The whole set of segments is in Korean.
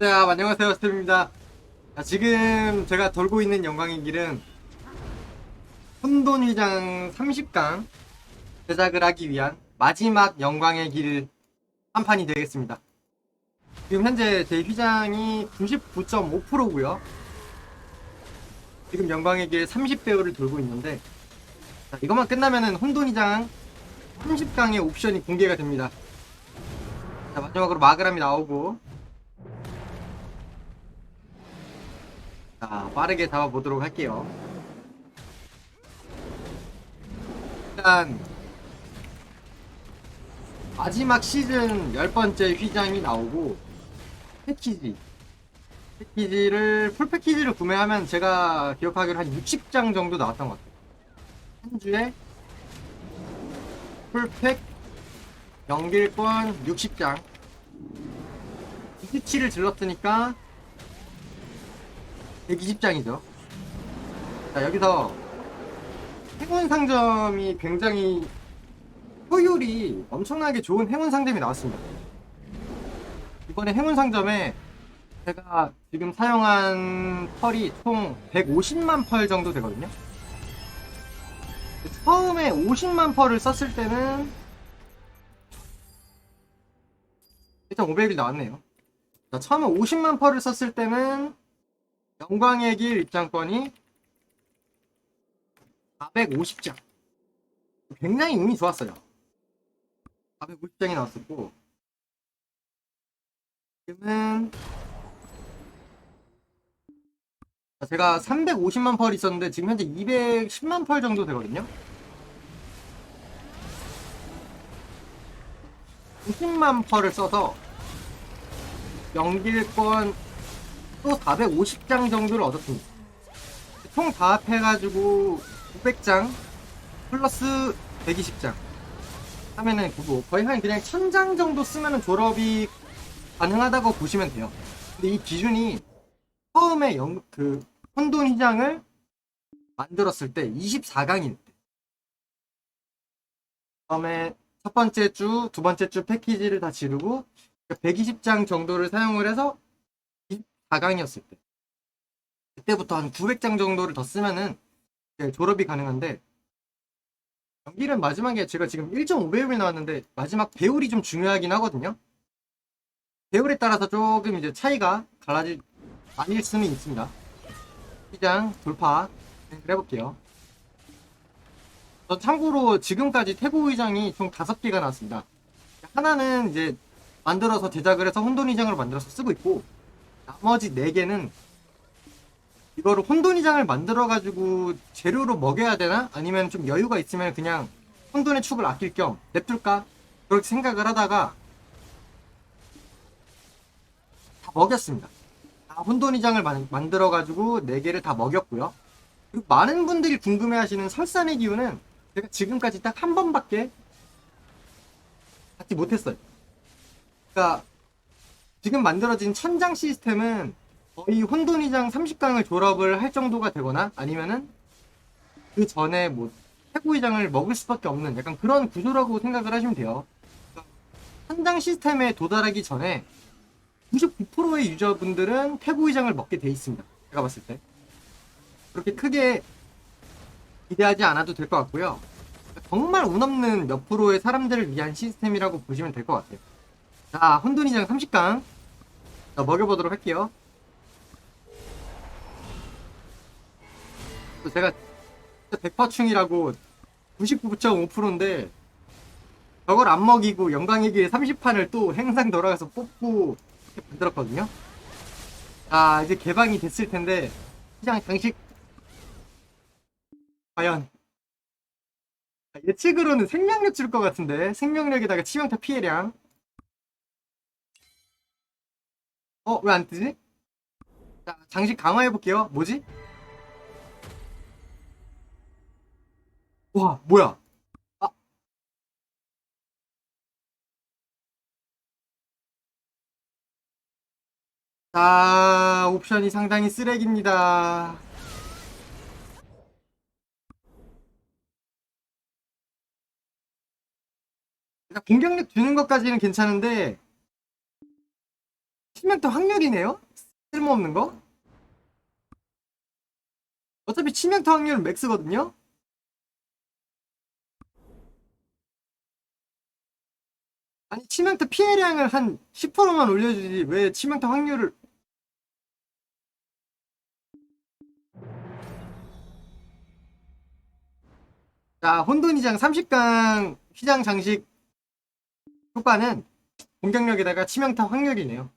자, 안녕하세요. 스텝입니다. 자, 지금 제가 돌고 있는 영광의 길은 혼돈위장 30강 제작을 하기 위한 마지막 영광의 길 한 판이 되겠습니다. 지금 현재 제 휘장이 99.5%고요. 지금 영광의 길 30배우를 돌고 있는데 자, 이것만 끝나면은 혼돈위장 30강의 옵션이 공개가 됩니다. 자, 마지막으로 마그람이 나오고 자, 빠르게 잡아보도록 할게요. 일단 마지막 시즌 10번째 휘장이 나오고 패키지 패키지를 풀 패키지를 구매하면 제가 기억하기로 한 60장 정도 나왔던 것 같아요. 한 주에 풀팩 연길권 60장 27을 질렀으니까 120장이죠. 자, 여기서 행운 상점이 굉장히 효율이 엄청나게 좋은 행운 상점이 나왔습니다. 이번에 행운 상점에 제가 지금 사용한 펄이 총 150만 펄 정도 되거든요. 처음에 50만 펄을 썼을 때는 일단 500이 나왔네요. 자, 처음에 50만 펄을 썼을 때는 영광의 길 입장권이 450장. 굉장히 운이 좋았어요. 450장이 나왔었고, 지금은 자, 제가 350만 펄 있었는데 지금 현재 210만 펄 정도 되거든요. 90만 펄을 써서 연길권 또 450장 정도를 얻었습니다. 총 다 합해가지고 900장 플러스 120장 하면은 거의 한 그냥 1000장 정도 쓰면은 졸업이 가능하다고 보시면 돼요. 근데 이 기준이 처음에 영, 그 혼돈 휘장을 만들었을 때 24강일 때 처음에 첫 번째 주, 두 번째 주 패키지를 다 지르고 120장 정도를 사용을 해서 24강이었을 때 그때부터 한 900장 정도를 더 쓰면은 졸업이 가능한데 연기는 마지막에 제가 지금 1.5배율이 나왔는데 마지막 배율이 좀 중요하긴 하거든요. 배율에 따라서 조금 이제 차이가 갈라질 아닐 수는 있습니다. 시장 돌파 해볼게요. 저 참고로 지금까지 태고 의장이 총 5개가 나왔습니다. 하나는 이제 만들어서 제작을 해서 혼돈 의장으로 만들어서 쓰고 있고 나머지 4개는 이거를 혼돈이장을 만들어가지고 재료로 먹여야 되나? 아니면 좀 여유가 있으면 그냥 혼돈의 축을 아낄 겸 냅둘까? 그렇게 생각을 하다가 다 먹였습니다. 다 혼돈이장을 만, 만들어가지고 4개를 다 먹였고요. 그리고 많은 분들이 궁금해하시는 설산의 기운은 제가 지금까지 딱 한 번밖에 받지 못했어요. 그러니까 지금 만들어진 천장 시스템은 거의 혼돈이장 30강을 졸업을 할 정도가 되거나 아니면은 그 전에 뭐 최고위장을 먹을 수밖에 없는 약간 그런 구조라고 생각을 하시면 돼요. 천장 시스템에 도달하기 전에 99%의 유저분들은 태고위장을 먹게 돼 있습니다. 제가 봤을 때. 그렇게 크게 기대하지 않아도 될 것 같고요. 정말 운 없는 몇 프로의 사람들을 위한 시스템이라고 보시면 될 것 같아요. 자, 혼돈이장 30강. 자, 먹여보도록 할게요. 또 제가 100%충이라고 99.5%인데 저걸 안 먹이고 영광에게 30판을 또 행상 돌아가서 뽑고 이렇게 만들었거든요. 아 이제 개방이 됐을 텐데 시장 장식 과연 아, 예측으로는 생명력 줄 것 같은데 생명력에다가 치명타 피해량 어 왜 안 뜨지? 자 장식 강화해 볼게요 뭐지? 와, 뭐야? 아. 자, 옵션이 상당히 쓰레기입니다. 공격력 주는 것까지는 괜찮은데 치명타 확률이네요? 쓸모없는 거? 어차피 치명타 확률은 맥스거든요? 아니 치명타 피해량을 한 10%만 올려주지 왜 치명타 확률을 자 혼돈이장 30강 휘장 장식 효과는 공격력에다가 치명타 확률이네요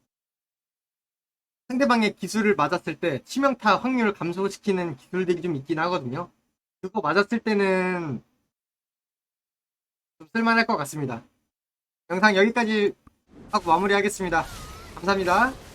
상대방의 기술을 맞았을 때 치명타 확률을 감소시키는 기술들이 좀 있긴 하거든요 그거 맞았을 때는 좀 쓸만할 것 같습니다 영상 여기까지 하고 마무리하겠습니다. 감사합니다.